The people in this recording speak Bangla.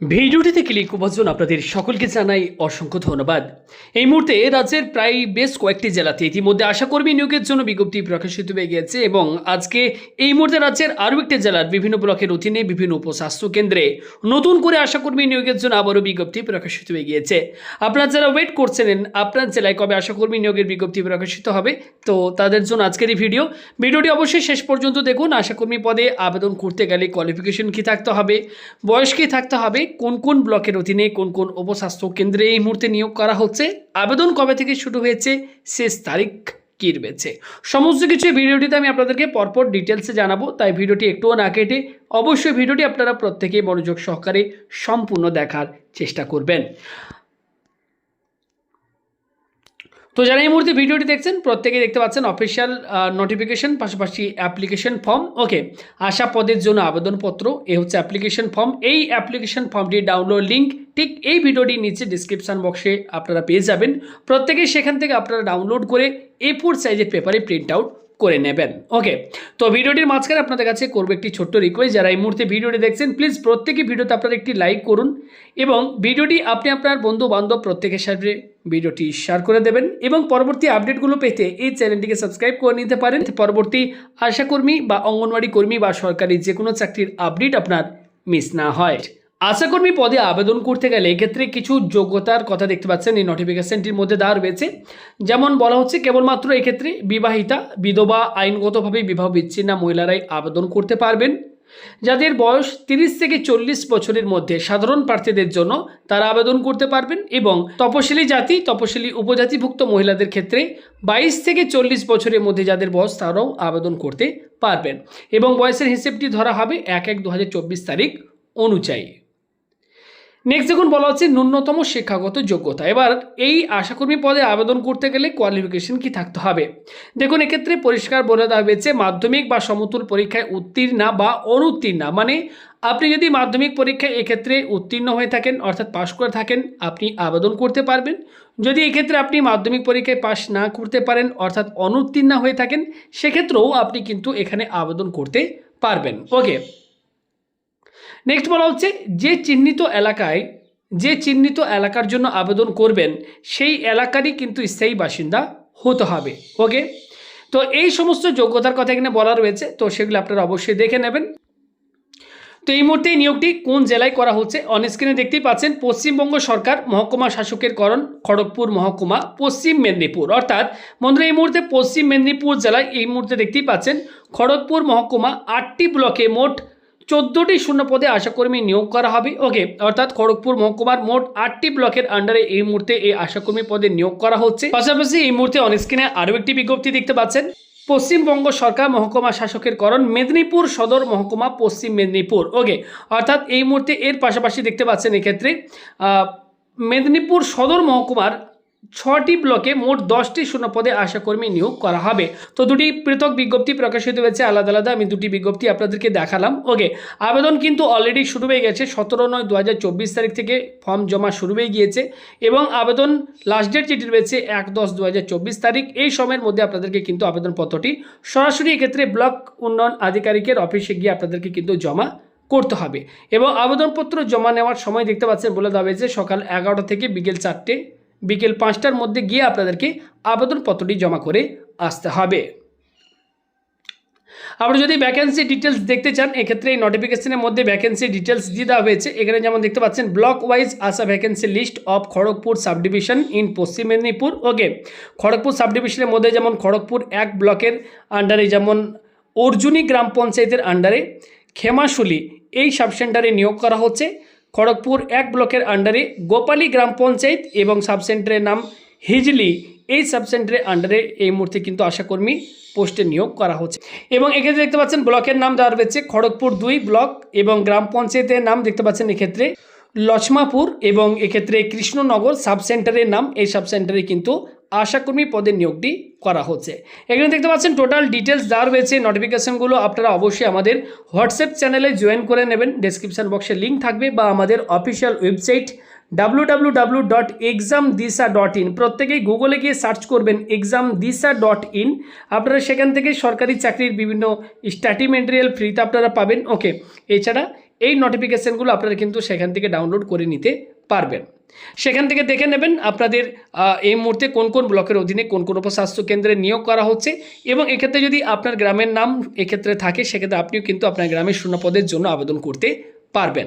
ভিডিওটিতে ক্লিক করার জন্য আপনাদের সকলকে জানাই অসংখ্য ধন্যবাদ। এই মুহূর্তে রাজ্যের প্রায় বেশ কয়েকটি জেলাতে ইতিমধ্যে আশাকর্মী নিয়োগের জন্য বিজ্ঞপ্তি প্রকাশিত হয়ে গিয়েছে এবং আজকে এই মুহূর্তে রাজ্যের আরও একটি জেলার বিভিন্ন ব্লকের অধীনে বিভিন্ন উপস্বাস্থ্য কেন্দ্রে নতুন করে আশাকর্মী নিয়োগের জন্য আবারও বিজ্ঞপ্তি প্রকাশিত হয়ে গিয়েছে। আপনারা যারা ওয়েট করছিলেন আপনার জেলায় কবে আশাকর্মী নিয়োগের বিজ্ঞপ্তি প্রকাশিত হবে, তো তাদের জন্য আজকের এই ভিডিও। ভিডিওটি অবশ্যই শেষ পর্যন্ত দেখুন। আশাকর্মী পদে আবেদন করতে গেলে কোয়ালিফিকেশন কী থাকতে হবে, বয়স কী থাকতে হবে কোন কোন ব্লকের অধীনে কোন কোন উপস্বাস্থ্য কেন্দ্রে এই মুহূর্তে নিয়োগ করা হচ্ছে? আবেদন কবে থেকে শুরু হয়েছে? শেষ তারিখ কী রয়েছে? সমস্ত কিছু ভিডিওটিতে আমি আপনাদেরকে পরপর ডিটেলসে জানাব, তাই ভিডিওটি একটুও না কেটে অবশ্যই ভিডিওটি আপনারা প্রত্যেকেই মনোযোগ সহকারে সম্পূর্ণ দেখার চেষ্টা করবেন। তো যারা এই মুহূর্তে ভিডিওটি দেখছেন, প্রত্যেকেই দেখতে পাচ্ছেন অফিসিয়াল নোটিফিকেশন পাশাপাশি অ্যাপ্লিকেশন ফর্ম ওকে আশা পদের জন্য আবেদনপত্র, এ হচ্ছে অ্যাপ্লিকেশন ফর্ম এই অ্যাপ্লিকেশন ফর্মটির ডাউনলোড লিঙ্ক ঠিক এই ভিডিওটির নিচে ডিসক্রিপশান বক্সে আপনারা পেয়ে যাবেন। প্রত্যেকেই সেখান থেকে আপনারা ডাউনলোড করে এ ফোর সাইজের পেপারে প্রিন্ট আউট করে নেবেন। ওকে তো ভিডিওটির মাঝখানে আপনাদের কাছে করব একটি ছোট্ট রিকোয়েস্ট যারা এই মুহূর্তে ভিডিওটি দেখছেন প্লিজ প্রত্যেকে ভিডিওতে আপনারা একটি লাইক করুন এবং ভিডিওটি আপনি আপনার বন্ধু বান্ধব প্রত্যেকের সাথে ভিডিওটি শেয়ার করে দেবেন এবং পরবর্তী আপডেটগুলো পেতে এই চ্যানেলটিকে সাবস্ক্রাইব করে নিতে পারেন। পরবর্তী আশাকর্মী বা অঙ্গনওয়াড়ি কর্মী বা সরকারি যে কোনো চাকরির আপডেট আপনার মিস না হয়। আশাকর্মী পদে আবেদন করতে গেলে এক্ষেত্রে কিছু যোগ্যতার কথা দেখতে পাচ্ছেন। এই নোটিফিকেশনটির মধ্যে দেওয়া রয়েছে। যেমন বলা হচ্ছে, কেবলমাত্র এক্ষেত্রে বিবাহিতা, বিধবা, আইনগতভাবে বিবাহ বিচ্ছিন্না মহিলারাই আবেদন করতে পারবেন। যাদের বয়স তিরিশ থেকে চল্লিশ বছরের মধ্যে সাধারণ প্রার্থীদের জন্য তারা আবেদন করতে পারবেন এবং তপশিলি জাতি, তপশিলি উপজাতিভুক্ত মহিলাদের ক্ষেত্রে বাইশ থেকে চল্লিশ বছরের মধ্যে যাদের বয়স তারাও আবেদন করতে পারবেন এবং বয়সের হিসেবটি ধরা হবে এক এক দু তারিখ অনুযায়ী। নেক্সট দেখুন, বলা হচ্ছে ন্যূনতম শিক্ষাগত যোগ্যতা। এবার এই আশাকর্মী পদে আবেদন করতে গেলে কোয়ালিফিকেশন কি থাকতে হবে? দেখুন, এক্ষেত্রে পরিষ্কার বলে দেওয়া হয়েছে, মাধ্যমিক বা সমতুল পরীক্ষায় উত্তীর্ণা বা অনুত্তীর্ণা। মানে আপনি যদি মাধ্যমিক পরীক্ষায় এক্ষেত্রে উত্তীর্ণ হয়ে থাকেন, অর্থাৎ পাশ করে থাকেন, আপনি আবেদন করতে পারবেন। যদি এক্ষেত্রে আপনি মাধ্যমিক পরীক্ষায় পাশ না করতে পারেন, অর্থাৎ অনুত্তীর্ণ হয়ে থাকেন, সেক্ষেত্রেও আপনি কিন্তু এখানে আবেদন করতে পারবেন। ওকে নেক্সট বলা হচ্ছে, যে চিহ্নিত এলাকায়, যে চিহ্নিত এলাকার জন্য আবেদন করবেন, সেই এলাকারই কিন্তু স্থায়ী বাসিন্দা হতে হবে। ওকে তো এই সমস্ত যোগ্যতার কথা এখানে বলা রয়েছে, তো সেগুলো আপনারা অবশ্যই দেখে নেবেন। তো এই মুহূর্তে নিয়োগটি কোন জেলায় করা হচ্ছে? অনস্ক্রিনে দেখতেই পাচ্ছেন, পশ্চিমবঙ্গ সরকার, মহকুমা শাসকের করণ, খড়গপুর মহকুমা, পশ্চিম মেদিনীপুর। অর্থাৎ, বন্ধুরা, এই মুহূর্তে পশ্চিম মেদিনীপুর জেলায় এই মুহূর্তে দেখতেই পাচ্ছেন, খড়গপুর মহকুমা আটটি ব্লকে মোট চোদ্দোটি শূন্য পদে আশাকর্মী নিয়োগ করা হবে। ওকে, অর্থাৎ খড়গপুর মহকুমার মোট আটটি ব্লকের আন্ডারে এই মুহূর্তে এই আশাকর্মী পদে নিয়োগ করা হচ্ছে। পাশাপাশি এই মুহূর্তে অনস্ক্রিনে আরও একটি বিজ্ঞপ্তি দেখতে পাচ্ছেন। পশ্চিমবঙ্গ সরকার মহকুমা শাসকের করণ, মেদিনীপুর সদর মহকুমা পশ্চিম মেদিনীপুর। ওকে, অর্থাৎ এই মুহূর্তে এর পাশাপাশি দেখতে পাচ্ছেন এক্ষেত্রে মেদিনীপুর সদর মহকুমার ছটি ব্লকে মোট দশটি শূন্য পদে আশাকর্মী নিয়োগ করা হবে। তো দুটি পৃথক বিজ্ঞপ্তি প্রকাশিত হয়েছে, আলাদা আলাদা। আমি দুটি বিজ্ঞপ্তি আপনাদেরকে দেখালাম। ওকে আবেদন কিন্তু অলরেডি শুরু হয়ে গেছে। সতেরো নয় দু তারিখ থেকে ফর্ম জমা শুরু হয়ে গিয়েছে এবং আবেদন লাস্ট ডেট যেটি রয়েছে এক দশ দু তারিখ, এই সময়ের মধ্যে আপনাদেরকে কিন্তু আবেদনপত্রটি সরাসরি এক্ষেত্রে ব্লক উন্নয়ন আধিকারিকের অফিসে গিয়ে আপনাদেরকে কিন্তু জমা করতে হবে। এবং আবেদনপত্র জমা নেওয়ার সময় দেখতে পাচ্ছেন, বলে দেওয়া হয়েছে সকাল এগারোটা থেকে বিকেল চারটে। বিকেল পাঁচটার মধ্যে গিয়ে আপনাদেরকে আবেদনপত্রটি জমা করে আসতে হবে। আপনি যদি ভ্যাকেন্সি ডিটেলস দেখতে চান, এক্ষেত্রে এই নোটিফিকেশনের মধ্যে ভ্যাকেন্সি ডিটেলস দিয়ে দেওয়া হয়েছে। এখানে যেমন দেখতে পাচ্ছেন block wise ASHA vacancy list of Kharagpur sub division in Paschim Medinipur. Okay Kharagpur sub ডিভিশনের মধ্যে যেমন খড়গপুর এক ব্লকের আন্ডারে যেমন অর্জুনী গ্রাম পঞ্চায়েতের আন্ডারে খেমাশুলি এই সাবসেন্টারে নিয়োগ করা হচ্ছে। খড়গপুর এক ব্লকের আন্ডারে গোপালী গ্রাম পঞ্চায়েত এবং সাবসেন্টারের নাম হিজলি। এই সাবসেন্টারের আন্ডারে এই মুহূর্তে কিন্তু আশাকর্মী পোস্টে নিয়োগ করা হচ্ছে। এবং এক্ষেত্রে দেখতে পাচ্ছেন ব্লকের নাম দেওয়া রয়েছে খড়গপুর দুই ব্লক এবং গ্রাম পঞ্চায়েতের নাম দেখতে পাচ্ছেন এক্ষেত্রে লছমাপুর এবং এক্ষেত্রে কৃষ্ণনগর সাব সেন্টারের নাম। এই সাব সেন্টারে কিন্তু আশাকর্মী পদের নিয়োগটি করা হচ্ছে। এখানে দেখতে পাচ্ছেন টোটাল ডিটেলস যা রয়েছে নোটিফিকেশনগুলো আপনারা অবশ্যই আমাদের হোয়াটসঅ্যাপ চ্যানেলে জয়েন করে নেবেন। ডেসক্রিপশন বক্সে লিঙ্ক থাকবে বা আমাদের official website W W W dot exam Disha dot in প্রত্যেকেই গুগলে গিয়ে সার্চ করবেন এক্সাম দিশা ডট ইন আপনারা সেখান থেকে সরকারি চাকরির বিভিন্ন স্টাডি মেটেরিয়াল ফ্রিতে আপনারা পাবেন। ওকে এছাড়া এই নোটিফিকেশানগুলো আপনারা কিন্তু সেখান থেকে ডাউনলোড করে নিতে পারবেন। সেখান থেকে দেখে নেবেন আপনাদের এই মুহূর্তে কোন কোন ব্লকের অধীনে কোন কোন উপস্বাস্থ্য কেন্দ্রে নিয়োগ করা হচ্ছে এবং এক্ষেত্রে যদি আপনার গ্রামের নাম এক্ষেত্রে থাকে, সেক্ষেত্রে আপনিও কিন্তু আপনার গ্রামের শূন্যপদের জন্য আবেদন করতে পারবেন।